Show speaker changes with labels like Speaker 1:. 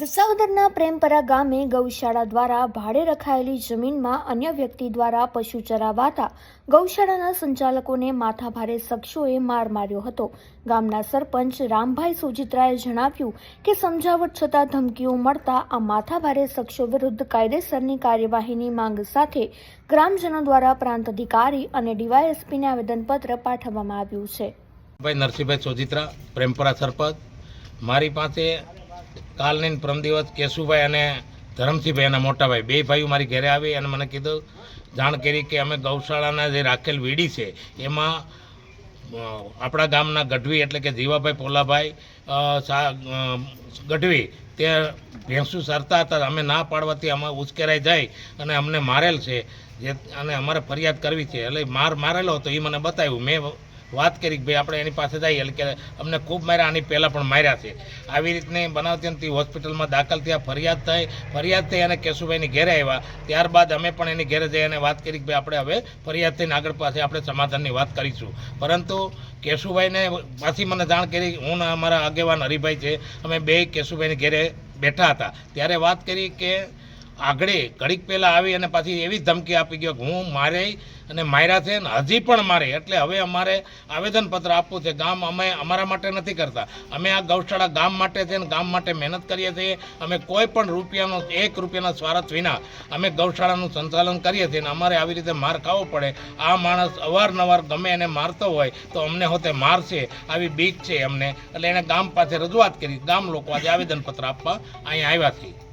Speaker 1: વિસાવદરના પ્રેમપરા ગામે ગૌશાળા દ્વારા ભાડે રખાયેલી જમીનમાં અન્ય વ્યક્તિ દ્વારા પશુ ચરાવાતા ગૌશાળાના સંચાલકોને માથાભારે શખ્સોએ માર માર્યો હતો. ગામના સરપંચ રામભાઈ સુજિત્રાએ જણાવ્યું કે સમજાવટ છતાં ધમકીઓ મળતા આ માથાભારે શખ્સો વિરુદ્ધ કાયદેસરની કાર્યવાહીની માંગ સાથે ગ્રામજનો દ્વારા પ્રાંત અધિકારી અને ડીવાયએસપીને આવેદનપત્ર પાઠવવામાં આવ્યું છે.
Speaker 2: ભાઈ નરસિંહભાઈ સોજિત્રા, પ્રેમપરા સરપંચ. મારી પાસે કાલની પરમ દિવસ કેશુભાઈ અને ધરમસિંહભાઈ એના મોટાભાઈ બે ભાઈઓ મારી ઘરે આવી અને મને કીધું, જાણ કરી કે અમે ગૌશાળાના જે રાખેલ વીડી છે, એમાં આપણા ગામના ગઢવી એટલે કે જીવાભાઈ પોલાભાઈ ગઢવી, તે ભેંસું સરતા હતા, અમે ના પાડવાથી અમે ઉશ્કેરાઈ જાય અને અમને મારેલ છે, જે, અને અમારે ફરિયાદ કરવી છે. એટલે માર મારેલો હતો, એ મને બતાવ્યું. મેં વાત કરી કે ભાઈ આપણે એની પાસે જઈએ. એટલે કે અમને ખૂબ માર્યા આની પહેલાં પણ માર્યા છે. આવી રીતની બનાવતી હતી. હોસ્પિટલમાં દાખલ થયા, ફરિયાદ થઈ. ફરિયાદ થઈ અને કેશુભાઈની ઘેરે આવ્યા. ત્યારબાદ અમે પણ એની ઘેરે જઈ અને વાત કરી કે ભાઈ આપણે હવે ફરિયાદ થઈને આગળ પાસે આપણે સમાધાનની વાત કરીશું. પરંતુ કેશુભાઈને પાછી મને જાણ કરી, હું અમારા આગેવાન હરિભાઈ છે. અમે બે કેશુભાઈની ઘેરે બેઠા હતા. ત્યારે વાત કરી કે આગળ ઘડીક પહેલાં આવી અને પાછી એવી ધમકી આપી ગયો કે હું મારે અને માર્યા છે ને હજી પણ મારે. એટલે હવે અમારે આવેદનપત્ર આપવું છે. ગામ અમે અમારા માટે નથી કરતા. અમે આ ગૌશાળા ગામ માટે છે ને ગામ માટે મહેનત કરીએ છીએ. અમે કોઈ પણ રૂપિયાનો, એક રૂપિયાના સ્વાર્થ વિના અમે ગૌશાળાનું સંચાલન કરીએ છીએ અને અમારે આવી રીતે માર ખાવો પડે. આ માણસ અવારનવાર ગમે એને મારતો હોય તો અમને હોતે મારશે. આવી બીક છે અમને. એટલે એને ગામ પાસે રજૂઆત કરી. ગામ લોકો આજે આવેદનપત્ર આપવા અહીંયા આવ્યા છીએ.